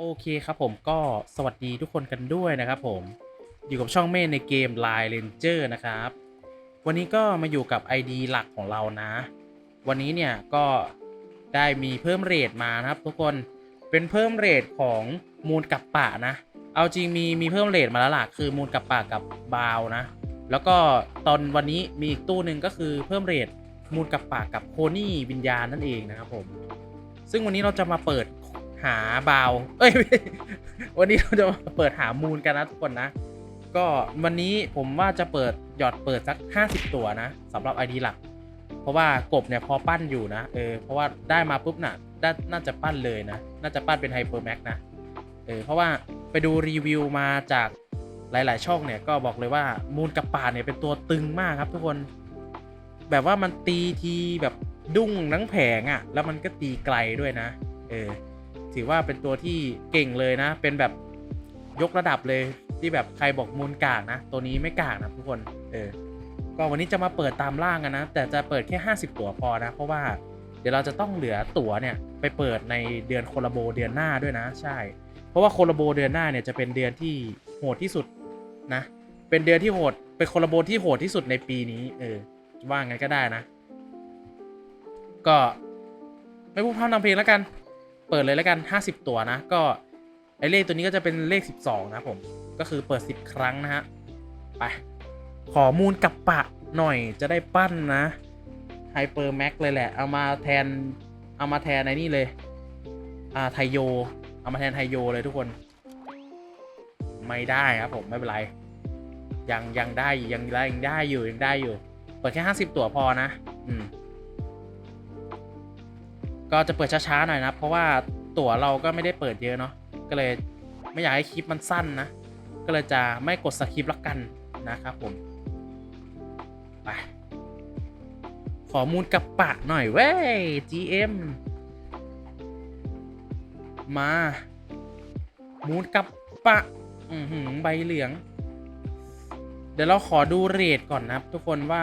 โอเคครับผมก็สวัสดีทุกคนกันด้วยนะครับผมอยู่กับช่องเมธในเกม Line Ranger นะครับ วันนี้ก็มาอยู่กับ ID หลักของเรานะ วันนี้เนี่ยก็ได้มีเพิ่มเรทมานะครับ ทุกคนเป็นเพิ่มเรทของมูลกับป่านะ เอาจริงมีมีเพิ่มเรทมาแล้วล่ะคือมูลกับป่ากับบาวนะ แล้วก็ตอนวันนี้มีอีกตู้หนึ่งก็คือเพิ่มเรทมูลกับป่ากับโคนี่วิญญาณนั่นเองนะครับผมซึ่งวันนี้เราจะมาเปิด หาบาว เอ้ย วันนี้เราจะเปิดหามูลกันนะทุกคนนะ ก็วันนี้ผมว่าจะเปิดหยอดเปิดสัก 50 ตัวนะสำหรับ ID หลัก เพราะว่ากบเนี่ยพอปั้นอยู่นะ เออ เพราะว่าได้มาปุ๊บน่ะน่าจะปั้นเลยนะ น่าจะปั้นเป็นไฮเปอร์แม็กนะ เออ เพราะว่าไปดูรีวิวมาจากหลาย ๆ ช่องเนี่ยก็บอกเลยว่ามูลกับป่าเนี่ยเป็นตัวตึงมากครับทุกคน แบบว่ามันตีทีแบบดุ้งทั้งแผงอะ่ะ แล้วมันก็ตีไกลด้วยนะ เออ ถือว่าเป็นตัวที่เก่งเลยนะ เป็นแบบยกระดับเลยที่แบบใครบอกมูลกากนะ ตัวนี้ไม่กากนะทุกคนเออก็วันนี้จะมาเปิดตามล่างกันนะ แต่จะเปิดแค่ 50 ตั๋วพอนะ เพราะว่าเดี๋ยวเราจะต้องเหลือตั๋วเนี่ยไปเปิดในเดือนโคลาโบเดือนหน้าด้วยนะ ใช่ เพราะว่าโคลาโบเดือนหน้าเนี่ยจะเป็นเดือนที่โหดที่สุดนะ เป็นเดือนที่โหดเป็นโคลาโบที่โหดที่สุดในปีนี้ เออว่างั้นก็ได้นะ ก็ไม่พูดพร่ำนำเพลงแล้วกัน เปิดเลยแล้วกัน 50 ตัวนะ ก็ไอเลขตัวนี้ก็จะเป็นเลข 12 นะผม ก็คือเปิด 10 ครั้งนะฮะ ไป ขอมูลกับปะหน่อยจะได้ปั้นนะไฮเปอร์แม็กเลยแหละ เอามาแทน เอามาแทนในนี่เลย อ่า ไทโย เอามาแทนไทโยเลยทุกคน ไม่ได้ครับผม ไม่เป็นไร ยังยังได้ยังได้ยังได้อยู่ยังได้อยู่ เปิดแค่ 50 ตัวพอนะ อืม ก็จะเปิดช้าๆหน่อยนะ เพราะว่าตั๋วเราก็ไม่ได้เปิดเยอะเนาะก็เลยไม่อยากให้คลิปมันสั้นนะ ก็เลยจะไม่กดสคริปต์ละกันนะครับผมไปขอมูลกับปะหน่อยเว้ย GM มา มูลกับปะ อือหือใบเหลือง เดี๋ยวเราขอดูเรทก่อนนะครับ ทุกคนว่า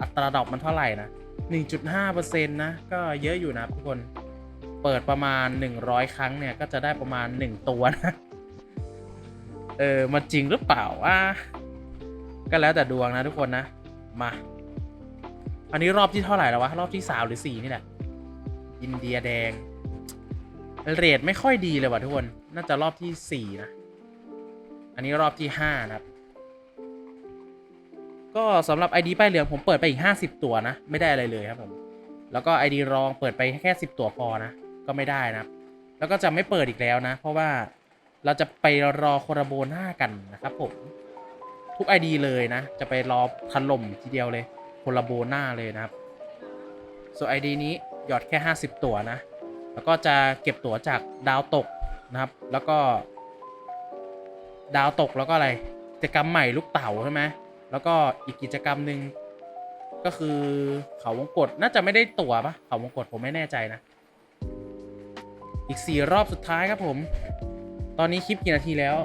อัตราดอกมันเท่าไหร่นะ 1.5%นะ ก็เยอะอยู่นะทุกคน เปิดประมาณ 100 ครั้งเนี่ย ก็จะได้ประมาณ 1 ตัวนะ เออ มันจริงหรือเปล่าว่าก็แล้วแต่ดวงนะทุกคนนะ มา อันนี้รอบที่เท่าไหร่แล้ววะ รอบที่สามหรือสี่นี่แหละ อินเดียแดง เรทไม่ค่อยดีเลยว่ะทุกคน น่าจะรอบที่สี่นะ อันนี้รอบที่ห้านะครับ ก็สำหรับ ID ป้ายเหลืองผมเปิดไปอีก 50 ตัวนะ ไม่ได้อะไรเลยครับผม แล้วก็ ID รองเปิดไปแค่ 10 ตัวพอนะ ก็ไม่ได้นะครับแล้วก็จะไม่เปิดอีกแล้วนะ เพราะว่าเราจะไปรอโคราโบหน้ากันนะครับผม ทุก ID เลยนะ จะไปรอถล่มทีเดียวเลยโคราโบหน้าเลยนะครับส่วน ID นี้หยอดแค่ 50 ตัวนะ แล้วก็จะเก็บตั๋วจากดาวตกนะครับ แล้วก็ ดาวตกแล้วก็อะไรกิจกรรมใหม่ลูกเต่าใช่ไหม แล้วก็อีกกิจกรรมหนึ่งก็คือเขาวงกฏน่าจะไม่ได้ตั๋วปะเขาวงกฏผมไม่แน่ใจนะ อีกสี่รอบสุดท้ายครับผม ตอนนี้คลิปกี่นาทีแล้ว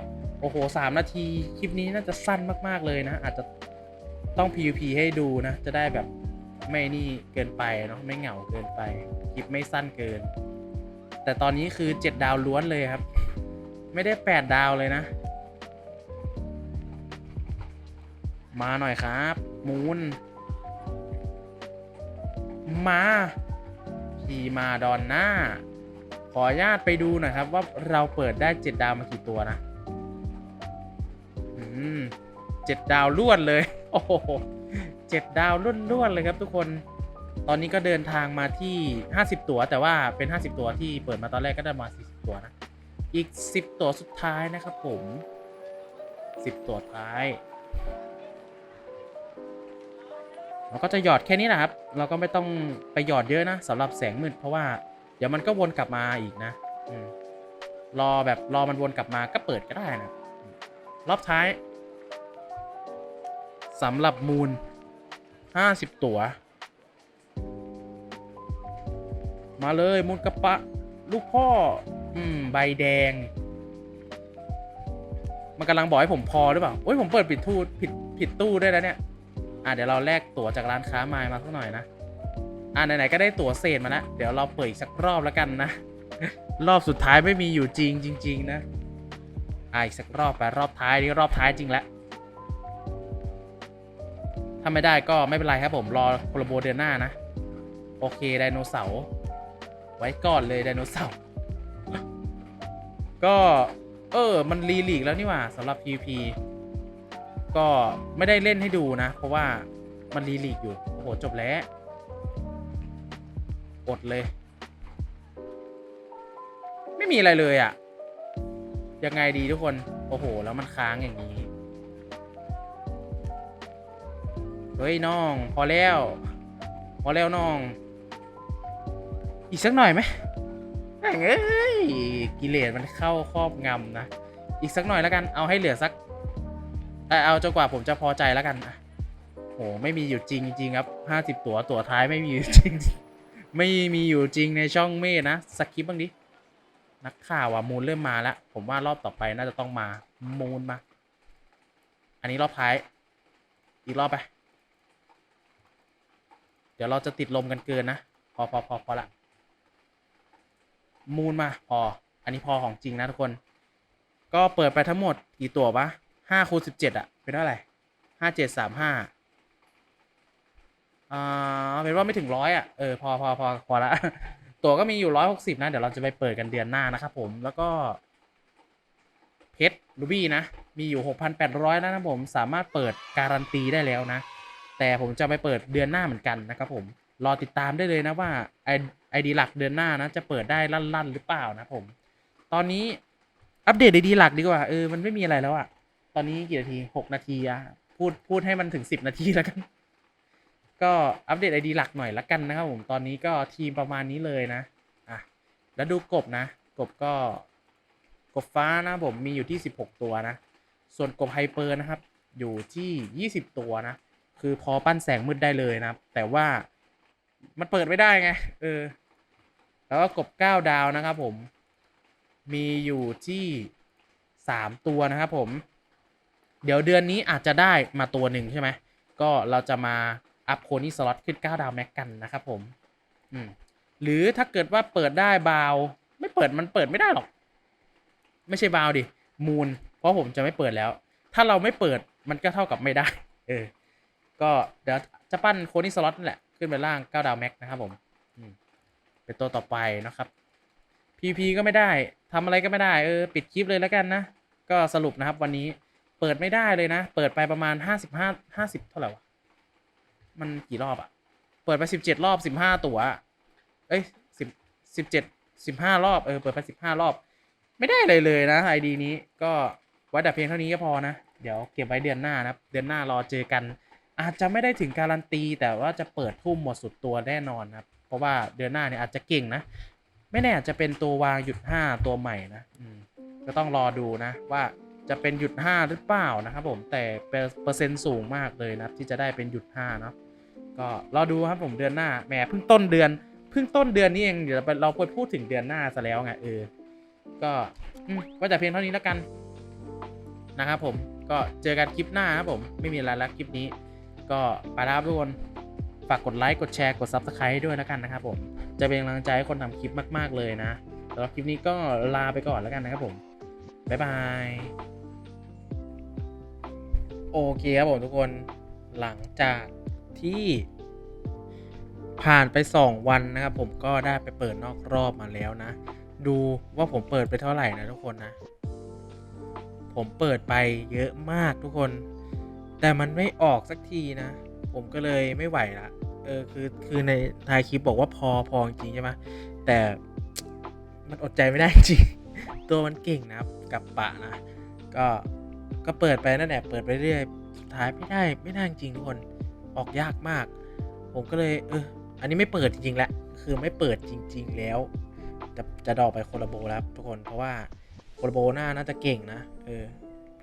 โอ้โหสามนาที คลิปนี้น่าจะสั้นมากๆเลยนะ อาจจะต้อง PVP ให้ดูนะ จะได้แบบไม่นี่เกินไปเนาะไม่เหงาเกินไป คลิปไม่สั้นเกิน แต่ตอนนี้คือ 7 ดาวล้วนเลยครับ ไม่ได้ 8 ดาวเลยนะ มาหน่อยครับ มูนมาพีมาดอนหน้า ขออนุญาตไปดูหน่อยครับ ว่าเราเปิดได้เจ็ดดาวมากี่ตัวนะอืมเจ็ดดาวล้วนเลย โอ้โหเจ็ดดาวล้วนๆเลยครับทุกคน ตอนนี้ก็เดินทางมาที่ 50 ตัวแต่ว่าเป็น 50 ตัวที่เปิดมาตอนแรกก็ได้มา 40 ตัวนะ อีก 10 ตัวสุดท้ายนะครับผม 10 ตัวท้าย เราก็จะหยอดแค่นี้นะครับ เราก็ไม่ต้องไปหยอดเยอะนะสำหรับแสงมืดเพราะว่าเดี๋ยวมันก็วนกลับมาอีกนะอรอแบบรอมันวนกลับมาก็เปิดก็ได้นะรอบท้ายสำหรับมูล 50 ตัว มาเลยมูลกระปะ ลูกพ่อ อืม ใบแดง มันกำลังบอกให้ผมพอหรือเปล่า โอ้ยผมเปิดผิดทูผิดผิดตู้ด้วยแล้วเนี่ย อะเดี๋ยวเราแลกตั๋วจากร้านค้าไม้มาสักหน่อยนะ อะไหนๆก็ได้ตั๋วเศษมาแล้วเดี๋ยวเราเปิดอีกสักรอบแล้วกันนะ รอบสุดท้ายไม่มีอยู่จริงจริง ๆ นะอะอีกสักรอบไปรอบท้ายนี่รอบท้ายจริงแล้วถ้าไม่ได้ก็ไม่เป็นไรครับผมรอโคลโบเดือนหน้านะ โอเคไดโนเสาร์ไว้ก่อนเลยไดโนเสาร์ก็ เออ มันรีลีกแล้วนี่หว่าสำหรับ PVP ก็ไม่ได้เล่นให้ดูนะ เพราะว่ามันรีลีกอยู่ โอ้โห จบแล้วอดเลย ไม่มีอะไรเลยอะ่ะ ยังไงดีทุกคน โอ้โห แล้วมันค้างอย่างนี้ เฮ้ยน้อง พอแล้ว พอแล้วน้อง อีกสักหน่อยไหมเอ้ยกิเลสมันเข้าครอบงำนะ อีกสักหน่อยแล้วกัน เอาให้เหลือสัก เอ่เอาจนกว่าผมจะพอใจแล้วกันอะโหไม่มีอยู่จริงจริงครับห้าสิบตัวตัวท้ายไม่มีอยู่จริง ไม่มีอยู่จริงในช่องเมฆนะสกิปบ้างดินักข่าวอะมูลเริ่มมาแล้ว ผมว่ารอบต่อไปน่าจะต้องมามูลมา อันนี้รอบท้าย อีกรอบไปเดี๋ยวเราจะติดลมกันเกินนะ พอพอพอพอละมูลมาพอ อันนี้พอของจริงนะทุกคน ก็เปิดไปทั้งหมดกี่ตัวปะ ห้าคูณสิบเจ็ดอะเป็นเท่าไหร่ห้าเจ็ดสามห้าอ่าเป็นว่าไม่ถึงร้อยอะเออพอพอพอพอละตัวก็มีอยู่ร้อยหกสิบนะ เดี๋ยวเราจะไปเปิดกันเดือนหน้านะครับผมแล้วก็เพชรลูบี้นะ มีอยู่หกพันแปดร้อยแล้วนะผมสามารถเปิดการันตีได้แล้วนะ แต่ผมจะไปเปิดเดือนหน้าเหมือนกันนะครับผมรอติดตามได้เลยนะว่าไอไอดีหลักเดือนหน้านะ จะเปิดได้ลั่นๆหรือเปล่านะผม ตอนนี้อัปเดตไอดีหลักดีกว่าเออมันไม่มีอะไรแล้วอะ อนนี้กี่นาทีหกนาทีอะพูดพูดให้มันถึงสิบนาทีแล้วกัน ก็อัปเดตไอดีหลักหน่อยละกันนะครับผมตอนนี้ก็ทีมประมาณนี้เลยนะอะแล้วดูกบนะ กบก็กบฟ้านะผมมีอยู่ที่สิบหกตัวนะ ส่วนกบไฮเปอร์นะครับ อยู่ที่ยี่สิบตัวนะ คือพอปั้นแสงมืดได้เลยนะแต่ว่ามันเปิดไม่ได้ไงเออ แล้วก็กบเก้าดาวนะครับผมมีอยู่ที่สามตัวนะครับผม เดี๋ยวเดือนนี้อาจจะได้มาตัวหนึ่งใช่ไหมก็เราจะมาอัพโคนี่สล็อตขึ้น 9 ดาวแม็กกันนะครับผมอืมหรือถ้าเกิดว่าเปิดได้บาว ไม่เปิดมันเปิดไม่ได้หรอก ไม่ใช่บาวดิมูลเพราะผมจะไม่เปิดแล้ว ถ้าเราไม่เปิดมันก็เท่ากับไม่ได้ เออ ก็เดี๋ยวจะปั้นโคนี่สล็อตนั่นแหละ ขึ้นไปล่าง 9 ดาวแม็กนะครับผมอืมเป็นตัวต่อไปนะครับ PP ก็ไม่ได้ทำอะไรก็ไม่ได้ เออ ปิดคลิปเลยแล้วกันนะ ก็สรุปนะครับวันนี้ เปิดไม่ได้เลยนะ เปิดไปประมาณห้าสิบห้าห้าสิบเท่าไหร่วะ มันกี่รอบอะเปิดไปสิบเจ็ดรอบสิบห้าตัว เอ้ยสิบสิบเจ็ดสิบห้ารอบเออเปิดไปสิบห้ารอบ ไม่ได้เลยเลยนะไอดีนี้ก็ไว้แต่เพียงเท่านี้ก็พอนะ เดี๋ยวเก็บไว้เดือนหน้านะครับเดือนหน้ารอเจอกัน อาจจะไม่ได้ถึงการันตี แต่ว่าจะเปิดทุ่มหมดสุดตัวแน่นอนครับ เพราะว่าเดือนหน้าเนี่ยอาจจะเก่งนะ ไม่แน่อาจจะเป็นตัววางหยุดห้าตัวใหม่นะอืมก็ต้องรอดูนะว่า จะเป็นหยุดห้าหรือเปล่านะครับผมแต่เปอร์เซ็นต์สูงมากเลยนะที่จะได้เป็นหยุดห้าเนาะก็รอดูครับผมเดือนหน้าแหมเพิ่งต้นเดือนเพิ่งต้นเดือนนี้เองเดี๋ยวเราไปพูดถึงเดือนหน้าซะแล้วไงเออก็อืมก็จะเพียงเท่านี้แล้วกันนะครับผมก็เจอกันคลิปหน้าครับผมไม่มีอะไรแล้วคลิปนี้ ก็ไปแล้วครับทุกคนฝากกดไลค์กดแชร์กด Subscribe ด้วยแล้วกันนะครับผมจะเป็นกำลังใจให้คนทำคลิปมาก ๆ เลยนะสำหรับคลิปนี้ก็ลาไปก่อนแล้วกันนะครับผมบ๊ายบาย โอเคครับผมทุกคนหลังจากที่ผ่านไป 2 วันนะครับผมก็ได้ไปเปิดนอกรอบมาแล้วนะ ดูว่าผมเปิดไปเท่าไหร่นะทุกคนนะ ผมเปิดไปเยอะมากทุกคน แต่มันไม่ออกสักทีนะ ผมก็เลยไม่ไหวละเออคือคือในท้ายคลิปบอกว่าพอพอจริงใช่ไหมแต่มันอดใจไม่ได้จริง ตัวมันเก่งนะครับกับปะนะ ก็ ก็เปิดไปนั่นแหละเปิดไปเรื่อยสุดท้ายไม่ได้ไม่ได้จริงทุกคนออกยากมาก ผมก็เลยเอออันนี้ไม่เปิดจริงๆแล้วคือไม่เปิดจริง ๆ แล้ว จะจะดอกไปโคลาโบแล้วทุกคนเพราะว่าโคลาโบหน้าน่าจะเก่งนะเออ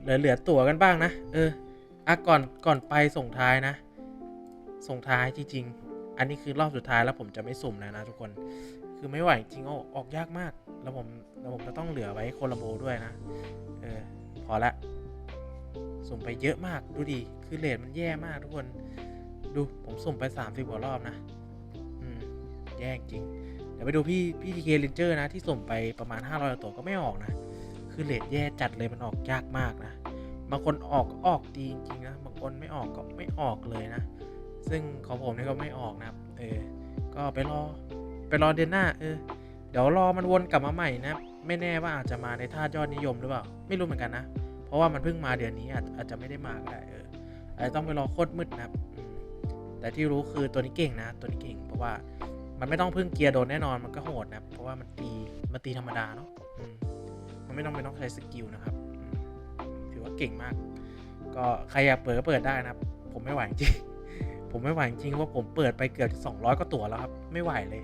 เหลือเหลือตั๋วกันบ้างนะเอออะก่อนก่อนไปส่งท้ายนะ ส่งท้ายจริง ๆ อันนี้คือรอบสุดท้ายแล้วผมจะไม่สุ่มแล้วนะทุกคนคือไม่ไหวจริงออออกยากมาก แล้วผมแล้วผมจะต้องเหลือไว้โคลาโบด้วยนะเออพอละ สุ่มไปเยอะมากดูดิคือเลทมันแย่มากทุกคน ดูผมสุ่มไป30กว่ารอบนะอืมแย่จริง เดี๋ยวไปดูพี่พี่ทีเคเรนเจอร์นะที่ส่งไปประมาณ 500ตัวก็ไม่ออกนะ คือเลทแย่จัดเลยมันออกยากมากนะบางคนออกออกดีจริงๆนะบางคนไม่ออกก็ไม่ออกเลยนะ ซึ่งของผมนี่ก็ไม่ออกนะครับ เออ ก็ไปรอไปรอเดือนหน้าเออเดี๋ยวรอมันวนกลับมาใหม่นะ ไม่แน่ว่าอาจจะมาในท่ายอดนิยมหรือเปล่า ไม่รู้เหมือนกันนะ ราะว่ามันเพิ่งมาเดือนนี้อาจอาจจะไม่ได้มาก็ได้เอออาจจะต้องไปรอโคตรมืดนะครับแต่ที่รู้คือตัวนี้เก่งนะ ตัวนี้เก่ง เพราะว่ามันไม่ต้องพึ่งเกียร์โดนแน่นอนมันก็โหดนะเพราะว่ามันตีมันตีธรรมดาเนาะมันไม่ต้องไม่ต้องใช้สกิลนะครับถือว่าเก่งมาก ก็ใครอยากเปิดก็เปิดได้นะครับ ผมไม่ไหวจริงผมไม่ไหวจริงเพราะผมเปิดไปเกือบ200กว่าตัวแล้วครับ ไม่ไหวเลย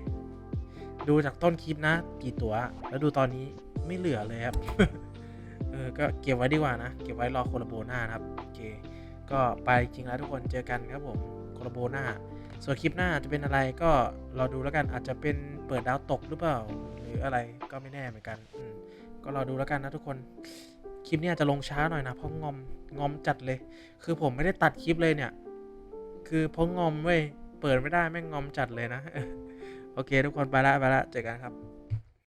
ดูจากต้นคลิปนะ กี่ตัว แล้วดูตอนนี้ไม่เหลือเลยครับ ก็เก็บไว้ดีกว่านะ เก็บไว้รอโคลาโบหน้านะครับ โอเค ก็ไปจริงแล้วทุกคนเจอกันครับผมโคลาโบหน้า ส่วนคลิปหน้าจะเป็นอะไรก็รอดูแล้วกันอาจจะเป็นเปิดดาวตกหรือเปล่า หรืออะไรก็ไม่แน่เหมือนกันก็รอดูแล้วกันนะทุกคนคลิปนี้อาจจะลงช้าหน่อยนะเพราะงอมงอมจัดเลย คือผมไม่ได้ตัดคลิปเลยเนี่ย คือเพราะงอมเว้ยเปิดไม่ได้แม่งงอมจัดเลยนะ โอเค ทุกคนไปละไปละเจอกันครับ